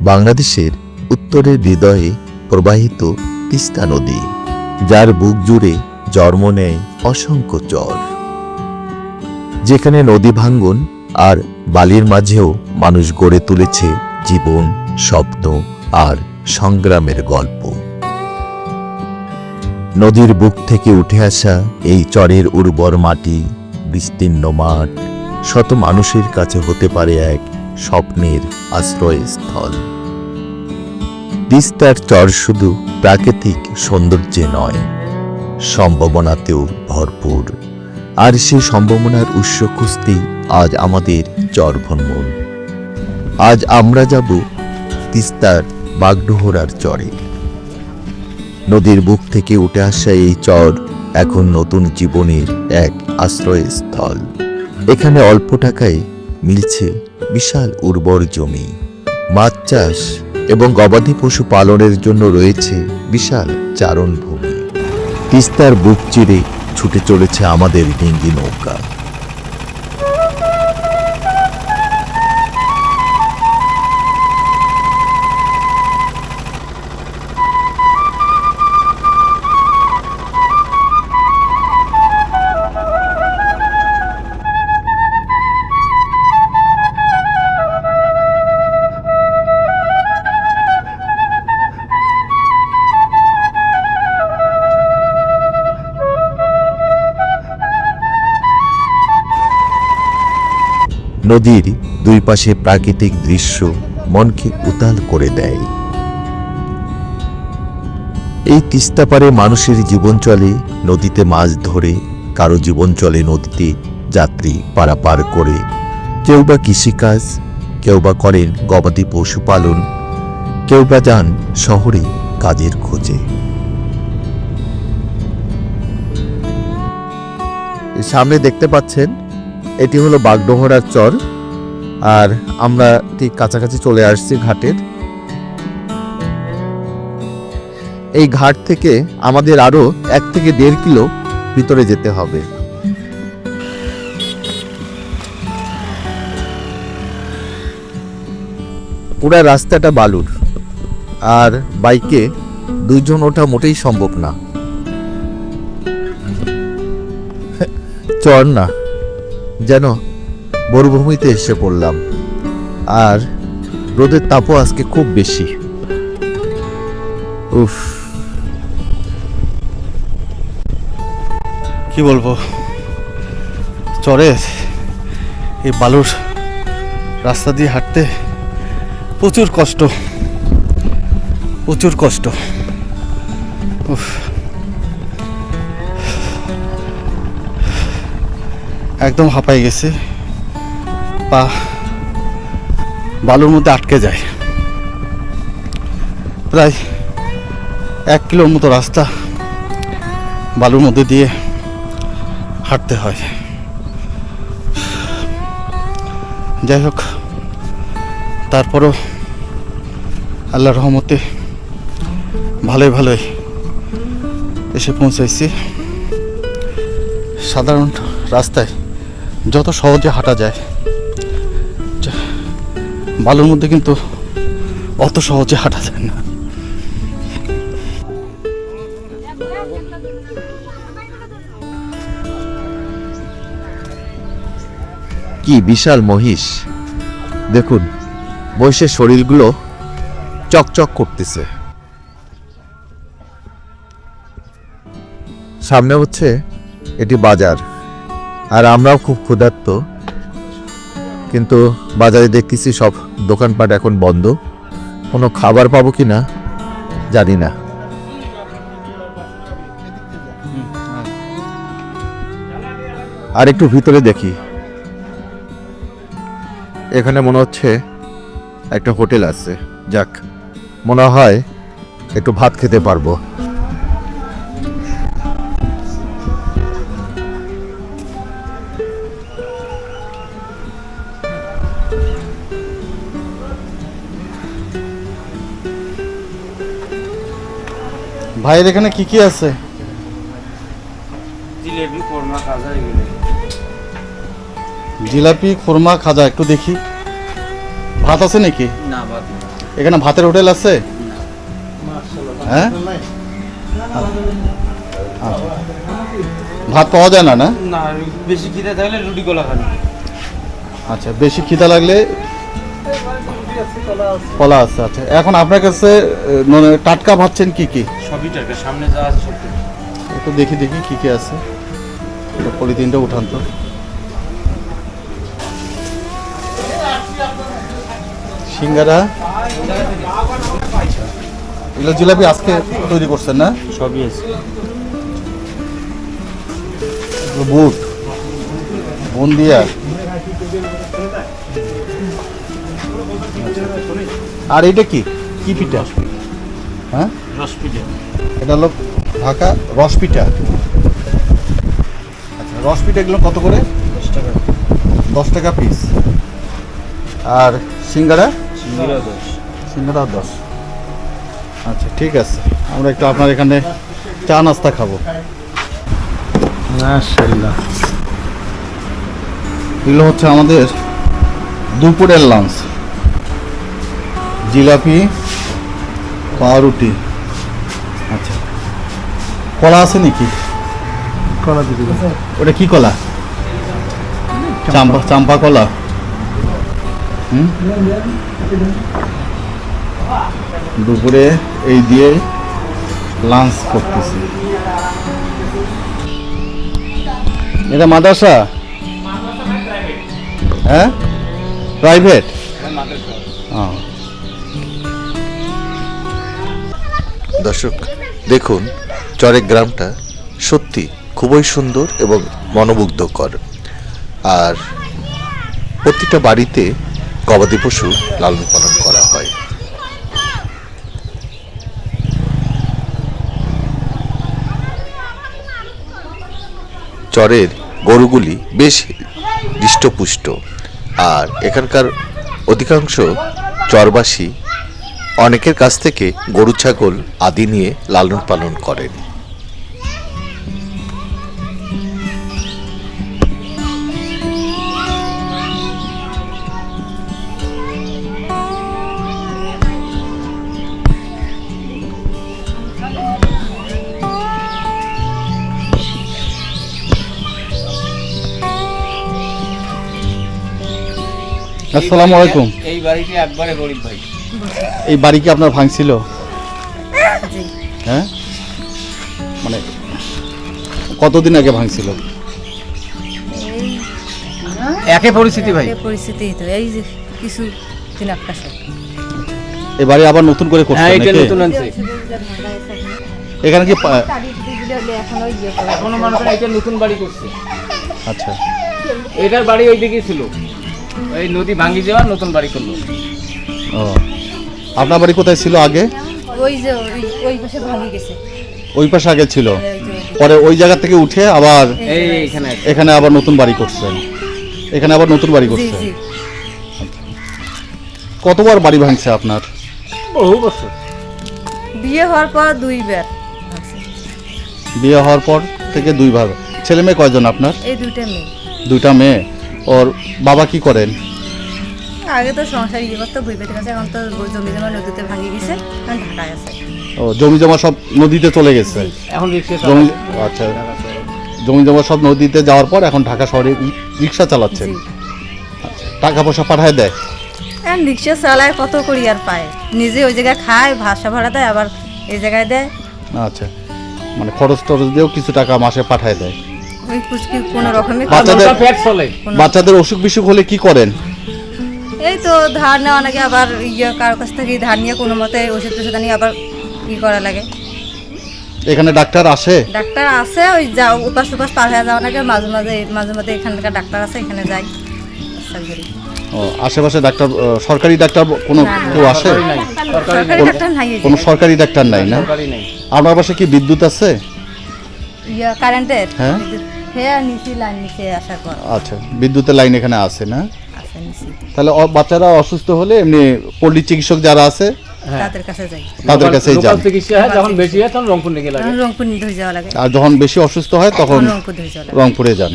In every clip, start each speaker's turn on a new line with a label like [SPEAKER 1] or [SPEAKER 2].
[SPEAKER 1] বাংলাদেশের উত্তরের হৃদয়ে প্রবাহিত তিস্তা নদী, যার বুক জুড়ে জন্ম নেয় অসংখ্য চর। যেখানে নদী ভাঙ্গন আর বালির মাঝেও মানুষ গড়ে তুলেছে জীবন, স্বপ্ন আর সংগ্রামের গল্প। নদীর বুক থেকে উঠে আসা এই চরের উর্বর মাটি, বিস্তীর্ণ মাঠ, শত মানুষের কাছে হতে পারে এক স্বপ্নের আশ্রয়স্থল। তিস্তার চর শুধু প্রাকৃতিক সৌন্দর্যে নয়, সম্ভাবনাতেও ভরপুর। আর সেই সম্ভাবনার উৎস খুঁজতেই আজ আমাদের চর ভ্রমণ আজ আমরা যাব তিস্তার বাগডোহরার চরে। নদীর বুক থেকে উঠে আসা এই চর এখন নতুন জীবনের এক আশ্রয়স্থল। এখানে অল্প টাকায় মিলছে বিশাল উর্বর জমি। মাছ চাষ এবং গবাদি পশু পালনের জন্য রয়েছে বিশাল চারণভূমি। তিস্তার বুক চিরে ছুটে চলেছে আমাদের ডিঙ্গি নৌকা। নদীর দুই পাশে প্রাকৃতিক দৃশ্য মনকে উতাল করে দেয়। এই তিস্তা পারে মানুষের জীবন চলে, নদীতে মাছ ধরে, কারও জীবন চলে নদীতে যাত্রী পারাপার করে। কেউ বা কৃষিকাজ, কেউ বা করেন গবাদি পশুপালন কেউ বা যান শহরে কাজের খোঁজে। সামনে দেখতে পাচ্ছেন এটি হলো বাগডোহরার চর। আর আমরা ঠিক কাছাকাছি চলে আসছি ঘাটের। এই ঘাট থেকে আমাদের আরও এক থেকে দেড় কিলো ভিতরে যেতে হবে। পুরা রাস্তাটা বালুর, আর বাইকে দুইজন ওঠা মোটেই সম্ভব না। চর না। যেন মরুভূমিতে এসে পড়লাম। আর রোদের তাপও আজকে খুব বেশি। উফ।
[SPEAKER 2] কি বলব? চরে এই বালুর রাস্তা দিয়ে হাঁটতে প্রচুর কষ্ট। প্রচুর কষ্ট। উফ। একদম হাঁপাই গেছে। পা বালুর মধ্যে আটকে যায়। প্রায় এক কিলোর মতো রাস্তা বালুর মধ্যে দিয়ে হাঁটতে হয়। যাই হোক, তারপরও আল্লাহর রহমতে ভালোই ভালোই এসে পৌঁছাইছি। সাধারণ রাস্তায় যত সহজে হাঁটা যায়। বালুর মধ্যে কিন্তু অত সহজে হাঁটা যায় না।
[SPEAKER 1] কি বিশাল মহিষ। দেখুন, মহিষের শরীরগুলো চকচক করতেছে। সামনে হচ্ছে এটি বাজার। আর আমরাও খুব ক্ষুধার্ত। কিন্তু বাজারে দেখতেছি সব দোকানপাট এখন বন্ধ। কোনো খাবার পাবো কি না? জানি না। আর একটু ভিতরে দেখি। এখানে মনে হচ্ছে একটা হোটেল আছে। যাক, মনে হয় একটু ভাত খেতে পারব।
[SPEAKER 2] ভাইয়ের এখানে কি কি আছে?
[SPEAKER 3] জিলেবি কোরমা খাজা এগুলো
[SPEAKER 2] জিলাপি খোরমা খাজা একটু দেখি। ভাত আছে নাকি?
[SPEAKER 3] না
[SPEAKER 2] এখানে ভাতের হোটেল আছে? হ্যাঁ? আচ্ছা। ভাত পাওয়া যায় না না?
[SPEAKER 3] না বেশি খিদে থাকলে রুটি কলা খান
[SPEAKER 2] আচ্ছা বেশি খিদা লাগলে কলা আছে আচ্ছা। এখন আপনার কাছে মানে টাটকা ভাবছেন কি কি?
[SPEAKER 3] সবই টাকা সামনে যা আছে সব
[SPEAKER 2] একটু দেখি দেখি কি কি আছে। পলিথিনটা উঠান তো। সিঙ্গারা। এগুলো জিলাপি আজকে তৈরি করছেন না?
[SPEAKER 3] সবই আছে।
[SPEAKER 2] বুট। বুন্দিয়া। আর এটা কি? কি পিঠা? হ্যাঁ?
[SPEAKER 3] রস পিঠা
[SPEAKER 2] এটা হলো ঢাকা রস পিঠা। আচ্ছা রস পিঠাগুলো কত করে?
[SPEAKER 3] দশ টাকা
[SPEAKER 2] দশ টাকা পিস আর সিঙ্গারা?
[SPEAKER 3] সিঙ্গিরা দশ।
[SPEAKER 2] সিঙ্গারা দশ। আচ্ছা ঠিক আছে। আমরা একটু আপনার এখানে চা নাস্তা খাব।
[SPEAKER 3] মাশাআল্লাহ।
[SPEAKER 2] এগুলো হচ্ছে আমাদের দুপুরের লাঞ্চ জিলাপি পাউরুটি। আচ্ছা। কলা আছে নাকি?
[SPEAKER 3] কলা দিতে
[SPEAKER 2] ওটা কি কলা? চাম্পা চাম্পা কলা। হুম? দুপুরে এই দিয়ে লাঞ্চ করতেছি। এটা মাদ্রাসা? হ্যাঁ? প্রাইভেট
[SPEAKER 1] দর্শক, দেখুন, চরেক গ্রামটা সত্যি খুবই সুন্দর এবং মনোমুগ্ধকর। আর প্রতিটা বাড়িতে গবাদি পশু লালন পালন করা হয়। চরের গরুগুলি বেশ হৃষ্টপুষ্ট। আর এখানকার অধিকাংশ চরবাসী অনেকের কাছ থেকে গরু ছাগল আদি নিয়ে লালন পালন করেন।
[SPEAKER 2] আসসালামু আলাইকুম।
[SPEAKER 3] এই বাড়িতে একবারে গরিব ভাই
[SPEAKER 2] এই বাড়ি কি আপনার ভাঙছিল? হ্যাঁ? মানে কতদিন আগে ভাঙছিল?
[SPEAKER 3] একে পরিস্থিতি ভাই।
[SPEAKER 4] পরিস্থিতি তো এই যে কিছু দিন আকাশে
[SPEAKER 2] এই বাড়ি আবার নতুন করে করছে
[SPEAKER 3] হ্যাঁ এটা নতুন আনছে।
[SPEAKER 2] এখানে কি
[SPEAKER 3] এখনও মানুষ এটা নতুন বাড়ি করছে।
[SPEAKER 2] আচ্ছা।
[SPEAKER 3] এটার বাড়ি ওই দিকেই ছিল। এই নদী ভাঙ্গি যাওয়ার নতুন বাড়ি করল।
[SPEAKER 2] ও। আপনার বাড়ি কোথায় ছিল আগে?
[SPEAKER 4] ওই যে ওই পাশে ভাঙি গেছে।
[SPEAKER 2] ওই পাশে আগে ছিল। পরে ওই জায়গা থেকে উঠে আবার
[SPEAKER 3] এখানে
[SPEAKER 2] আবার নতুন বাড়ি করছেন। এখানে আবার নতুন বাড়ি করছেন। কতবার বাড়ি ভাঙছে আপনার?
[SPEAKER 3] বহু বছর।
[SPEAKER 4] বিয়ে হওয়ার পর দুইবার
[SPEAKER 2] বিয়ে হওয়ার পর থেকে দুই ভাগ ছেলে মেয়ে কয়জন আপনার?
[SPEAKER 4] এই দুইটা মেয়ে।
[SPEAKER 2] দুইটা মেয়ে। ওর বাবা কি করেন?
[SPEAKER 4] আগে তো সংসার ইয়ে করতো বই পেতে গেছে এখন তো জমি জমা নদীতে ভাঙি গেছে এখন ঢাকায় আছে।
[SPEAKER 2] ও জমি জমা সব নদীতে চলে গেছে?
[SPEAKER 3] এখন রিক্সা
[SPEAKER 2] জমি আচ্ছা। জমি জমা সব নদীতে যাওয়ার পর এখন ঢাকা শহরে রিক্সা চালাচ্ছেন টাকা পয়সা পাঠায় দেয়?
[SPEAKER 4] এখন রিক্সা চালায় কত করি আর পায়? নিজে ওই জায়গায় খায় ভাষা ভাড়া দেয় আবার এই জায়গায় দেয়।
[SPEAKER 2] আচ্ছা মানে খরচ টরচ দিয়েও কিছু টাকা মাসে পাঠায় দেয়।
[SPEAKER 4] ওই কুচকি কোনো রকমে
[SPEAKER 2] বাচ্চাদের অসুখ বিসুখ হলে কি করেন?
[SPEAKER 4] এই তো ধার নেওয়া লাগে আবার ইয়ে কারোর কাছ থেকে ধার নিয়ে কোনো মতে ওষুধ টষুধ নিয়ে আবার ই করা লাগে।
[SPEAKER 2] এখানে ডাক্তার আসে?
[SPEAKER 4] ডাক্তার আছে ওই যা উপাস উপাস পার হয়ে যাওয়া লাগে মাঝে মাঝে মাঝে মাঝে এখানকার ডাক্তার আছে এখানে যাই। সার্জারি
[SPEAKER 2] ও আশেপাশে ডাক্তার সরকারি ডাক্তার কোনো। কেউ আসে? কোনো সরকারি ডাক্তার নাই না? আপনার পাশে কি বিদ্যুৎ আছে?
[SPEAKER 4] ইয়া কারেন্টের?
[SPEAKER 2] হ্যাঁ?
[SPEAKER 4] হ্যাঁ নিচে লাইন নিচে আসার পর।
[SPEAKER 2] আচ্ছা বিদ্যুতের লাইন এখানে আছে না? তাহলে বাচ্চারা অসুস্থ হলে এমনি পল্লী চিকিৎসক যারা আছে
[SPEAKER 3] হ্যাঁ।
[SPEAKER 4] তাদের কাছে যাই।
[SPEAKER 2] তাদের কাছেই যান।
[SPEAKER 3] চিকিৎসা হয় যখন বেশি হয় তখন রংপুর নিয়ে লাগে
[SPEAKER 4] রংপুর নিতে যাওয়া লাগে।
[SPEAKER 2] আর যখন বেশি অসুস্থ হয় তখন
[SPEAKER 4] রংপুর
[SPEAKER 2] যান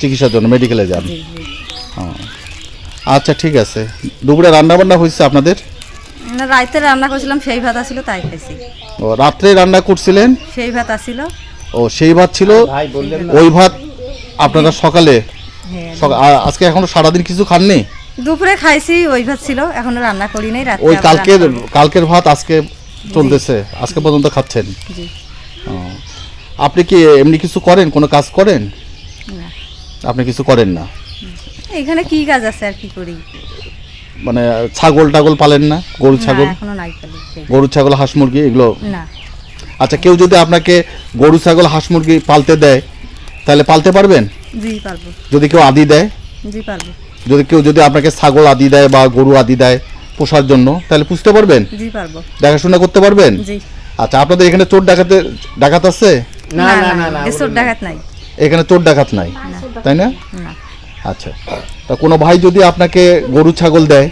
[SPEAKER 2] চিকিৎসার জন্য মেডিকেলে যান। আচ্ছা ঠিক আছে। দুপুরে রান্না বান্না হয়েছে আপনাদের?
[SPEAKER 4] না রাইতে রান্না করেছিলাম সেই ভাত আসছিল তাই খাইছি।
[SPEAKER 2] ও রাত্রে রান্না করছিলেন?
[SPEAKER 4] সেই ভাত আসছিল
[SPEAKER 2] ও সেই ভাত ছিল
[SPEAKER 3] ভাই বললেন না।
[SPEAKER 2] ওই ভাত আপনারা সকালে আজকে এখনও সারাদিন কিছু খাননি?
[SPEAKER 4] দুপুরে খাইছি ওই ভাত ছিল এখনও রান্না করি নাই রাতে
[SPEAKER 2] ওই কালকের কালকের ভাত আজকে চলতেছে আজকে পর্যন্ত খাচ্ছেন। আপনি কি এমনি কিছু করেন? কোনো কাজ করেন? আপনি কিছু করেন না?
[SPEAKER 4] এখানে কি কাজ আছে আর কি করি?
[SPEAKER 2] মানে ছাগল টাগল পালেন না? গরু ছাগল। গরু ছাগল হাঁস মুরগি এগুলো?
[SPEAKER 4] না।
[SPEAKER 2] আচ্ছা কেউ যদি আপনাকে গরু ছাগল হাঁস মুরগি পালতে দেয় তাহলে পালতে পারবেন?
[SPEAKER 4] জি পারব।
[SPEAKER 2] যদি কেউ আদি দেয়?
[SPEAKER 4] জি পারব।
[SPEAKER 2] যদি কেউ যদি আপনাকে ছাগল আদি দেয় বা গরু আদি দেয় পোষার জন্য তাহলে পুষতে পারবেন?
[SPEAKER 4] জি পারব।
[SPEAKER 2] দেখাশোনা করতে পারবেন?
[SPEAKER 4] জি।
[SPEAKER 2] আচ্ছা আপনাদের এখানে চোর ডাকাতে ডাকাত আছে?
[SPEAKER 3] না না না না
[SPEAKER 4] এসব ডাকাত নাই।
[SPEAKER 2] এখানে চোর ডাকাত নাই? তাই না?
[SPEAKER 4] না।
[SPEAKER 2] আচ্ছা তা কোনো ভাই যদি আপনাকে গরু ছাগল দেয়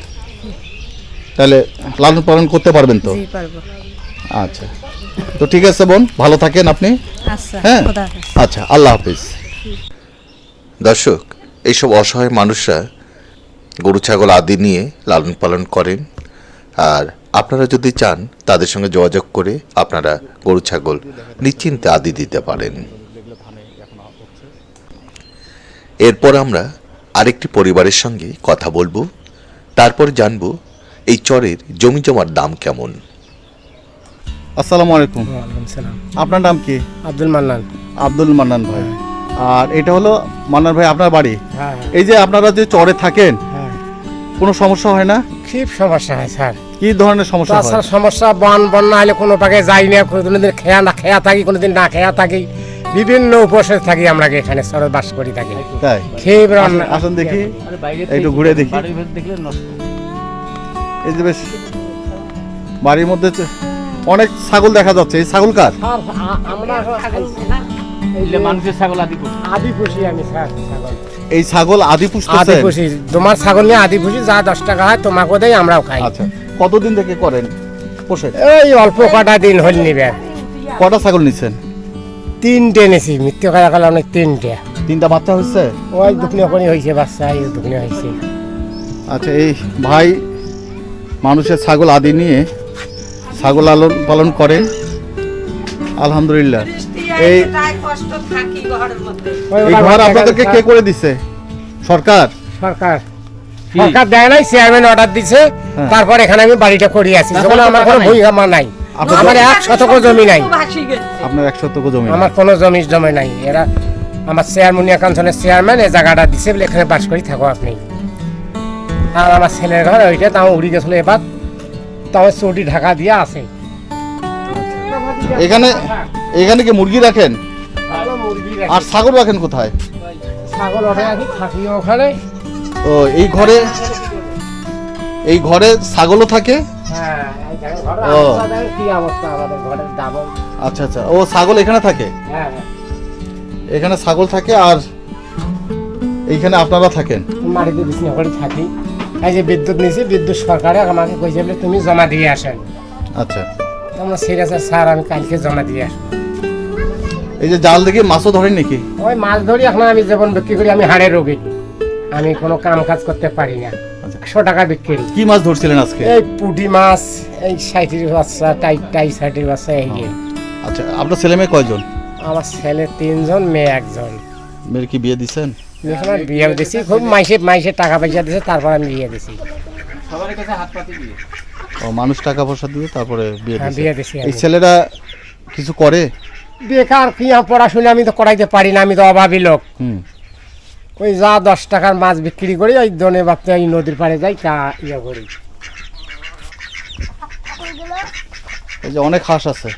[SPEAKER 2] তাহলে লালন পালন করতে পারবেন তো? আচ্ছা তো ঠিক আছে বোন ভালো থাকেন আপনি।
[SPEAKER 4] আচ্ছা
[SPEAKER 2] হ্যাঁ? আচ্ছা আল্লাহ হাফিজ।
[SPEAKER 1] দর্শক এইসব অসহায় মানুষরা গরু ছাগল আদি নিয়ে লালন পালন করেন। আর আপনারা যদি চান তাদের সঙ্গে যোগাযোগ করে আপনারা গরু ছাগল নিশ্চিন্তে আদি দিতে পারেন। এরপর আমরা আরেকটি পরিবারের সঙ্গে কথা বলব। তারপর জানব এই চরের জমি জমার দাম কেমন।
[SPEAKER 2] আসসালামু আলাইকুম। আপনার নাম কি?
[SPEAKER 5] আব্দুল মান্নান।
[SPEAKER 2] আব্দুল মান্নান ভাই। আর এটা হলো মান্নান ভাই আপনার বাড়ি?
[SPEAKER 5] হ্যাঁ
[SPEAKER 2] এই যে আপনারা যে চরে থাকেন
[SPEAKER 5] হ্যাঁ।
[SPEAKER 2] কোনো সমস্যা হয় না?
[SPEAKER 5] খুব সমস্যা হয় স্যার।
[SPEAKER 2] কি ধরনের সমস্যা হয়?
[SPEAKER 5] সমস্যা বন বন্যা হলে কোনো পাকে যাই না কোনোদিন খেয়া না খেয়া থাকি কোনোদিন না খেয়া থাকি। বিভিন্ন উপসে থাকি আমরা এখানে সরে বাস করি থাকি।
[SPEAKER 2] তাই?
[SPEAKER 5] খেয়ে রান্না
[SPEAKER 2] আসুন- দেখি। একটু ঘুরে দেখি।
[SPEAKER 3] বাড়ির ভেতর দেখলে নষ্ট।
[SPEAKER 2] এই যে বেশ বাড়ির মধ্যে অনেক ছাগল দেখা যাচ্ছে। এই ছাগল কার?
[SPEAKER 5] স্যার, আমরা
[SPEAKER 3] মানুষের ছাগল আদি করছে
[SPEAKER 5] আদি পুষি আমি ছাগল।
[SPEAKER 2] এই ছাগল আদি
[SPEAKER 5] আদি পুষি তোমার ছাগল নিয়ে আদি পুষি যা দশ টাকা হয় তোমাকেও দেয় আমরাও খাই।
[SPEAKER 2] আচ্ছা কতদিন থেকে করেন? পোষে?
[SPEAKER 5] এই অল্প কটা দিন হল নিবে।
[SPEAKER 2] কটা ছাগল নিছেন?
[SPEAKER 5] তিনটে নেছি মৃত্যু করা গেল অনেক তিনটে।
[SPEAKER 2] তিনটা বাচ্চা হচ্ছে
[SPEAKER 5] ওই দুখনি ওখানে হয়েছে বাচ্চা এই দুখনি হয়েছে
[SPEAKER 2] আচ্ছা এই ভাই মানুষের ছাগল আদি নিয়ে ছাগল লালন পালন করেন আলহামদুলিল্লাহ। এই ঘর আপনাদেরকে কে করে দিছে? সরকার?
[SPEAKER 5] সরকার। সরকার দেয় নাই চেয়ারম্যান অর্ডার দিছে।
[SPEAKER 2] হ্যাঁ।
[SPEAKER 5] তারপর এখানে আমি বাড়িটা করি আছি যখন আমার কোনো ভূমি আমার নাই। আমার এক শতক জমি নাই।
[SPEAKER 2] আপনার এক শতক জমি
[SPEAKER 5] আমার কোনো জমি জমি নাই। এরা আমার চেয়ারম্যান কাঞ্চনের চেয়ারম্যান এই জায়গাটা দিছে বলে এখানে বাস করি থাকো আপনি। আর আমার ছেলের ঘর ওইটা তাও উড়ি গেছিল এবার। তাও চটি ঢাকা দিয়ে আছে।
[SPEAKER 2] এখানে এখানে কি মুরগি রাখেন? আর ছাগল রাখেন কোথায়?
[SPEAKER 5] ছাগল ওঠে থাকি ওখানে
[SPEAKER 2] ও এই ঘরে এই ঘরে ছাগলও থাকে?
[SPEAKER 5] হ্যাঁ
[SPEAKER 2] ও। আচ্ছা আচ্ছা। ও ছাগল এখানে থাকে?
[SPEAKER 5] হ্যাঁ
[SPEAKER 2] এখানে ছাগল থাকে আর এইখানে আপনারা থাকেন?
[SPEAKER 5] মাটিতে বিছনা করে থাকি। এই যে বিদ্যুৎ নিয়েছি বিদ্যুৎ সরকারে আমাকে কইছে বলে তুমি জমা দিয়ে আসেন।
[SPEAKER 2] আচ্ছা।
[SPEAKER 5] আমরা ঠিক আছে স্যার আমি কালকে জমা দিয়ে আসব।
[SPEAKER 2] এই যে জাল দেখে মাছও ধরেন নাকি?
[SPEAKER 5] ওই মাছ ধরি এখন আমি যেমন বিক্রি করি আমি হাড়ের রোগী। আমি কোনো কাম কাজ করতে পারি না।
[SPEAKER 2] আচ্ছা।
[SPEAKER 5] একশো টাকা বিক্রি।
[SPEAKER 2] কি মাছ ধরছিলেন আজকে?
[SPEAKER 5] এই পুঁটি মাছ এই সাইটির বাচ্চা টাই টাই সাইটির বাচ্চা এই যে।
[SPEAKER 2] আচ্ছা আপনার ছেলে মেয়ে কয়জন?
[SPEAKER 5] আমার ছেলে তিনজন মেয়ে একজন।
[SPEAKER 2] মেয়ের কি বিয়ে দিছেন?
[SPEAKER 5] বিয়ে দিছি খুব মাইসে মাইসে টাকা পয়সা দিছে তারপর আমি বিয়ে দিছি।
[SPEAKER 3] সবার কাছে হাত পাতি দিয়ে।
[SPEAKER 2] ও মানুষ টাকা পয়সা দিয়ে তারপরে বিয়ে
[SPEAKER 5] হ্যাঁ,
[SPEAKER 2] দিছে।
[SPEAKER 5] বিয়ে দিছি
[SPEAKER 2] এই। ছেলেরা কিছু করে?
[SPEAKER 5] বেকার কি আমার পড়াশোনা আমি তো করাইতে পারি না আমি তো অভাবী লোক।
[SPEAKER 2] হুম।
[SPEAKER 5] ওই যা দশ টাকার মাছ বিক্রি করি ওই দনে বাপতে ওই নদীর পাড়ে যাই তা ইয়ে করি।
[SPEAKER 2] এই যে অনেক হাঁস আছে।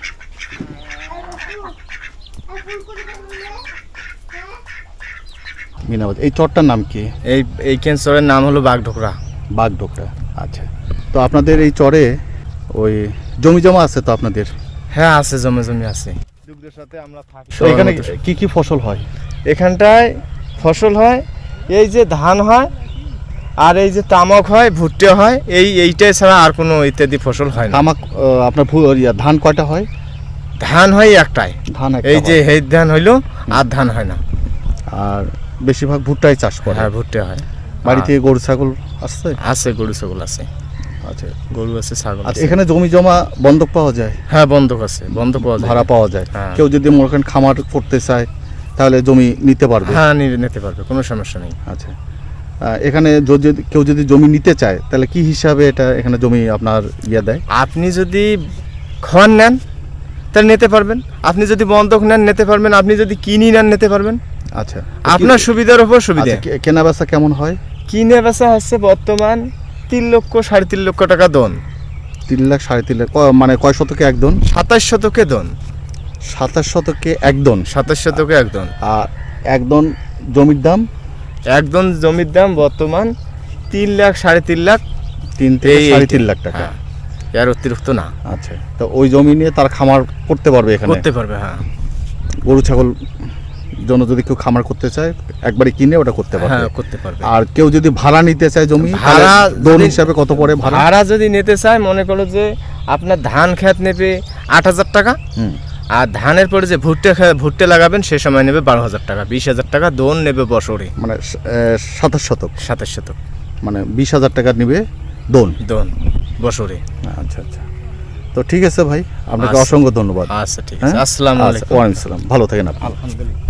[SPEAKER 2] মিনাবাদ এই চরটার নাম কি?
[SPEAKER 6] এই এই ক্যান্সারের নাম হলো বাগডোকরা
[SPEAKER 2] বাগডোকরা আচ্ছা। তো আপনাদের এই চরে ওই জমি জমা আছে তো আপনাদের?
[SPEAKER 6] হ্যাঁ আছে জমে জমি আছে।
[SPEAKER 2] তো এখানে কি কি ফসল হয়?
[SPEAKER 6] এখানটায় ফসল হয় এই যে ধান হয় আর এই যে তামাক হয় ভুট্টে হয় এই এইটাই ছাড়া আর কোনো ইত্যাদি ফসল হয় না।
[SPEAKER 2] তামাক আপনার ধান কয়টা হয়?
[SPEAKER 6] ধান হয় একটাই।
[SPEAKER 2] ধান
[SPEAKER 6] এই যে। হেদ ধান হইল আর ধান হয় না।
[SPEAKER 2] আর বেশিরভাগ ভুট্টাই চাষ করে।
[SPEAKER 6] হ্যাঁ ভুট্টে হয়।
[SPEAKER 2] বাড়িতে গরু ছাগল আসছে?
[SPEAKER 6] আছে গরু ছাগল আছে।
[SPEAKER 2] আচ্ছা
[SPEAKER 6] গরু আছে ছাগল
[SPEAKER 2] আচ্ছা
[SPEAKER 6] আছে।
[SPEAKER 2] এখানে জমি জমা বন্ধক পাওয়া যায়?
[SPEAKER 6] হ্যাঁ বন্ধক আছে বন্ধক পাওয়া যায়।
[SPEAKER 2] ভাড়া পাওয়া যায়।
[SPEAKER 6] হ্যাঁ।
[SPEAKER 2] কেউ যদি মনে করেন খামার করতে চায় তাহলে জমি নিতে পারবে?
[SPEAKER 6] হ্যাঁ নিতে পারবে কোনো সমস্যা নেই।
[SPEAKER 2] আচ্ছা। এখানে যদি কেউ যদি জমি নিতে চায় তাহলে কি হিসাবে এটা এখানে জমি আপনার ইয়ে দেয়?
[SPEAKER 6] আপনি যদি খন নেন তাহলে নিতে পারবেন। আপনি যদি বন্ধক নেন নিতে পারবেন। আপনি যদি কিনি নেন নিতে পারবেন।
[SPEAKER 2] আচ্ছা।
[SPEAKER 6] আপনার সুবিধার উপর সুবিধা।
[SPEAKER 2] আচ্ছা কেনা বেচা কেমন হয়?
[SPEAKER 6] কিনে বেচা হচ্ছে বর্তমান তিন লক্ষ সাড়ে তিন লক্ষ টাকা দন।
[SPEAKER 2] তিন লাখ সাড়ে তিন লাখ ক- মানে কয় শতকে এক একদন
[SPEAKER 6] সাতাশ শতকে দন।
[SPEAKER 2] সাতাশ শতকে একদন
[SPEAKER 6] সাতাশ শতকে একদন
[SPEAKER 2] আর একদন জমির দাম?
[SPEAKER 6] একদম জমির দাম বর্তমান তিন লাখ সাড়ে তিন লাখ।
[SPEAKER 2] তিন থেকে
[SPEAKER 6] এই-
[SPEAKER 2] সাড়ে তিন লাখ টাকা।
[SPEAKER 6] হ্যাঁ এর অতিরিক্ত না।
[SPEAKER 2] আচ্ছা তো ওই জমি নিয়ে তার খামার করতে পারবে এখানে?
[SPEAKER 6] করতে পারবে হ্যাঁ।
[SPEAKER 2] গরু ছাগল জন্য যদি কেউ খামার করতে চায় একবারে কিনে ওটা করতে পারবে।
[SPEAKER 6] হ্যাঁ করতে পারবে।
[SPEAKER 2] আর কেউ যদি ভাড়া নিতে চায় জমি
[SPEAKER 6] ভাড়া
[SPEAKER 2] দোন হিসাবে কত পড়ে ভাড়া?
[SPEAKER 6] যদি নিতে চায় মনে করো যে আপনার ধান খেত নেবে আট হাজার টাকা
[SPEAKER 2] হুম।
[SPEAKER 6] আর ধানের পরে যে ভুট্টে ভুট্টে লাগাবেন সে সময় নেবে বারো হাজার টাকা বিশ হাজার টাকা দোন নেবে বছরে।
[SPEAKER 2] মানে সাতাশ শতক।
[SPEAKER 6] সাতাশ শতক।
[SPEAKER 2] মানে বিশ হাজার টাকা নেবে দোন।
[SPEAKER 6] দোন বছরে।
[SPEAKER 2] আচ্ছা আচ্ছা। তো ঠিক আছে ভাই আপনাকে
[SPEAKER 6] আচ্ছা।
[SPEAKER 2] অসংখ্য ধন্যবাদ।
[SPEAKER 6] আচ্ছা ঠিক
[SPEAKER 2] হ্যাঁ?
[SPEAKER 6] আছে আসসালামু
[SPEAKER 2] আচ্ছা,
[SPEAKER 6] আলাইকুম।
[SPEAKER 2] ওয়ালাইকুম আসসালাম ভালো থাকেন আপনি।
[SPEAKER 6] আলহামদুলিল্লাহ।